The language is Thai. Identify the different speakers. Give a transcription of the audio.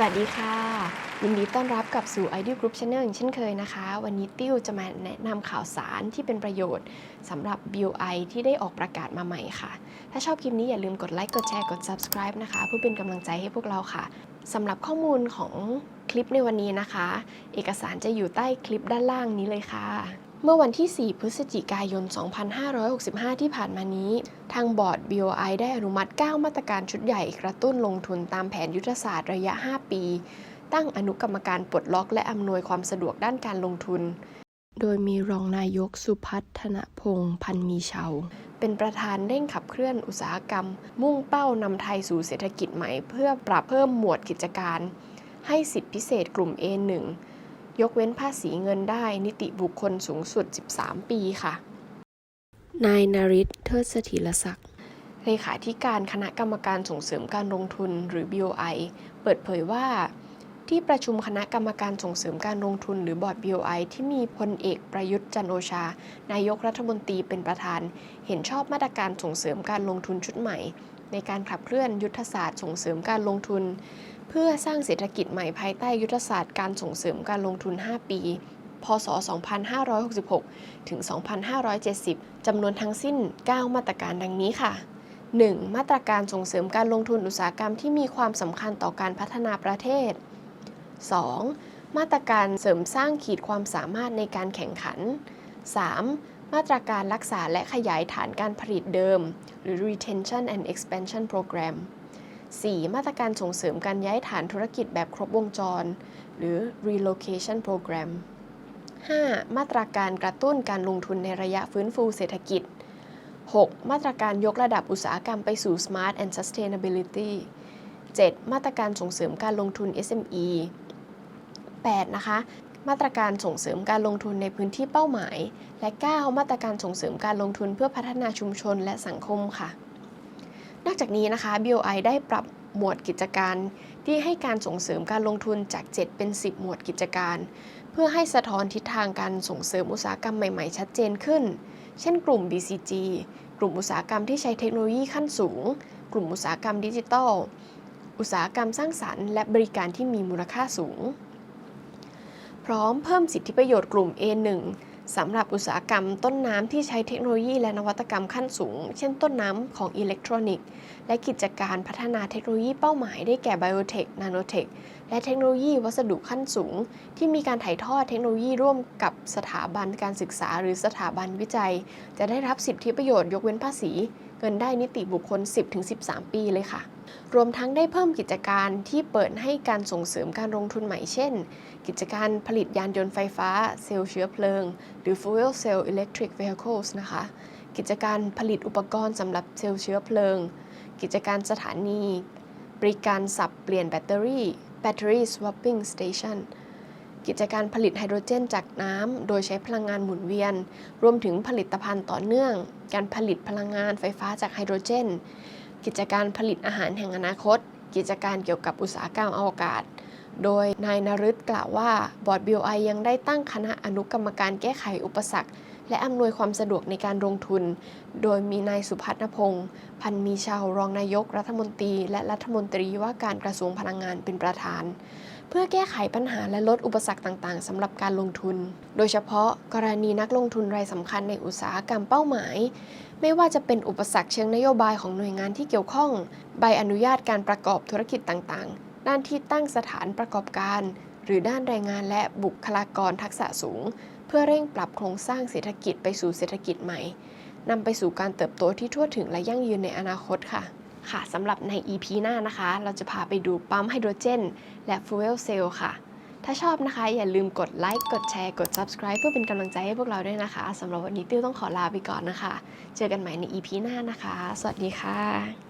Speaker 1: สวัสดีค่ะ ยินดีต้อนรับกลับสู่ Ideal Group Channel อย่างเช่นเคยนะคะ วันนี้ติ้วจะมาแนะนำข่าวสารที่เป็นประโยชน์สำหรับ BOI ที่ได้ออกประกาศมาใหม่ค่ะ ถ้าชอบคลิปนี้อย่าลืมกดไลค์กดแชร์กด subscribe นะคะ เพื่อเป็นกำลังใจให้พวกเราค่ะสำหรับข้อมูลของคลิปในวันนี้นะคะ เอกสารจะอยู่ใต้คลิปด้านล่างนี้เลยค่ะ เมื่อวันที่ 4 พฤศจิกายน 2565 ที่ผ่านมานี้ ทางบอร์ด BOI ได้อนุมัติ 9 มาตรการชุดใหญ่กระตุ้นลงทุนตามแผนยุทธศาสตร์ระยะ 5 ปี ตั้งอนุกรรมการปลดล็อกและอำนวยความสะดวกด้านการลงทุน โดยมีรองนายกสุพัฒนพงษ์พันมีเชาเป็นประธานเร่งขับเคลื่อนอุตสาหกรรม มุ่งเป้านำไทยสู่เศรษฐกิจใหม่ เพื่อปรับเพิ่มหมวดกิจการ ให้สิทธิพิเศษกลุ่ม A1 ยกเว้นภาษีเงินได้นิติบุคคลสูงสุด 13 ปีค่ะ นายนาริศเทิดสถิรศักดิ์เลขาธิการคณะกรรมการส่งเสริมการลงทุนหรือ BOI เปิดเผยว่า ที่ประชุมคณะกรรมการส่งเสริมการลงทุนหรือบอร์ด BOI ที่มีพลเอกประยุทธ์จันทร์โอชา นายกรัฐมนตรีเป็นประธาน เห็นชอบมาตรการส่งเสริมการลงทุนชุดใหม่ ในการขับเคลื่อนยุทธศาสตร์ส่งเสริมการลงทุน เพื่อสร้างเศรษฐกิจใหม่ภายใต้ยุทธศาสตร์การส่งเสริมการลงทุน 5 ปี พศ 2566 ถึง 2570 จำนวนทั้งสิ้น 9 มาตรการดังนี้ค่ะ 1. มาตรการส่งเสริมการลงทุนอุตสาหกรรมที่มีความสำคัญต่อการพัฒนาประเทศ 2. มาตรการเสริมสร้างขีดความสามารถในการแข่งขัน 3. มาตรการรักษาและขยายฐานการผลิตเดิม หรือ retention and expansion program 4. มาตรการส่งเสริมการย้ายฐานธุรกิจแบบครบวงจร หรือ relocation program 5. มาตรการกระตุ้นการลงทุนในระยะฟื้นฟูเศรษฐกิจ 6. มาตรการยกระดับอุตสาหกรรมไปสู่ smart and sustainability 7. มาตรการส่งเสริมการลงทุน SME 8. นะคะ มาตรการส่งเสริมการลงทุนในพื้นที่เป้าหมาย และ 9. มาตรการส่งเสริมการลงทุนเพื่อพัฒนาชุมชนและสังคมค่ะ นอกจากนี้นะคะ BOI ได้ปรับหมวดกิจการ ที่ให้การส่งเสริมการลงทุนจาก 7 เป็น 10 หมวดกิจการ เพื่อให้สะท้อนทิศทางการส่งเสริมอุตสาหกรรมใหม่ๆ ชัดเจนขึ้น เช่น กลุ่ม BCG กลุ่มอุตสาหกรรมที่ใช้เทคโนโลยีขั้นสูง กลุ่มอุตสาหกรรมดิจิทัล อุตสาหกรรมสร้างสรรค์และบริการที่มีมูลค่าสูง พร้อมเพิ่มสิทธิประโยชน์กลุ่ม A1 สำหรับอุตสาหกรรมต้นน้ำที่ใช้เทคโนโลยีและนวัตกรรมขั้นสูง เช่นต้นน้ำของอิเล็กทรอนิกส์ และกิจการพัฒนาเทคโนโลยีเป้าหมายได้แก่ไบโอเทค นาโนเทค และเทคโนโลยีวัสดุขั้นสูง ที่มีการถ่ายทอดเทคโนโลยีร่วมกับสถาบันการศึกษาหรือสถาบันวิจัย จะได้รับสิทธิประโยชน์ยกเว้นภาษี เงินได้นิติบุคคล 10-13 ปีเลยค่ะ รวมทั้งได้เพิ่มกิจการที่เปิดให้การส่งเสริมการลงทุนใหม่เช่น กิจการผลิตยานยนต์ไฟฟ้า เซลล์เชื้อเพลิง หรือ fuel cell electric vehicles นะคะ กิจการผลิตอุปกรณ์สำหรับเซลล์เชื้อเพลิง กิจการสถานี บริการสับเปลี่ยนแบตเตอรี่ battery swapping station กิจการผลิตไฮโดรเจนจากน้ำ โดยใช้พลังงานหมุนเวียน รวมถึงผลิตภัณฑ์ต่อเนื่อง การผลิตพลังงานไฟฟ้าจากไฮโดรเจน กิจการผลิตอาหารแห่งอนาคต กิจการเกี่ยวกับอุตสาหกรรมอวกาศ โดยนายนฤทธิ์กล่าวว่าบอร์ดบิลไอยังได้ตั้งคณะอนุกรรมการแก้ไขอุปสรรค และอำนวยความสะดวกในการลงทุน โดยมีนายสุพัฒนพงศ์พันมีชาวรองนายกรัฐมนตรี และรัฐมนตรีว่าการกระทรวงพลังงานเป็นประธาน เพื่อแก้ไขปัญหาและลดอุปสรรคต่างๆสำหรับการลงทุน โดยเฉพาะกรณีนักลงทุนรายสำคัญในอุตสาหกรรมเป้าหมาย ไม่ว่าจะเป็นอุปสรรคเชิงนโยบายของหน่วยงานที่เกี่ยวข้อง ใบอนุญาตการประกอบธุรกิจต่างๆ ด้านที่ตั้งสถานประกอบการ หรือด้านแรงงานและบุคลากรทักษะสูง เพื่อเร่งปรับโครงสร้างเศรษฐกิจไปสู่เศรษฐกิจใหม่นำไปสู่การเติบโตที่ทั่วถึงและยั่งยืนในอนาคตค่ะ ค่ะสำหรับใน EP หน้านะคะ เราจะพาไปดูปั๊มไฮโดรเจน และฟูเอลเซลล์ค่ะ ถ้าชอบนะคะ อย่าลืมกดไลค์กดแชร์กด subscribe เพื่อเป็นกำลังใจให้พวกเราด้วยนะคะสำหรับวันนี้ติ้วต้องขอลาไปก่อนนะคะ เจอกันใหม่ใน EP หน้านะคะ สวัสดีค่ะ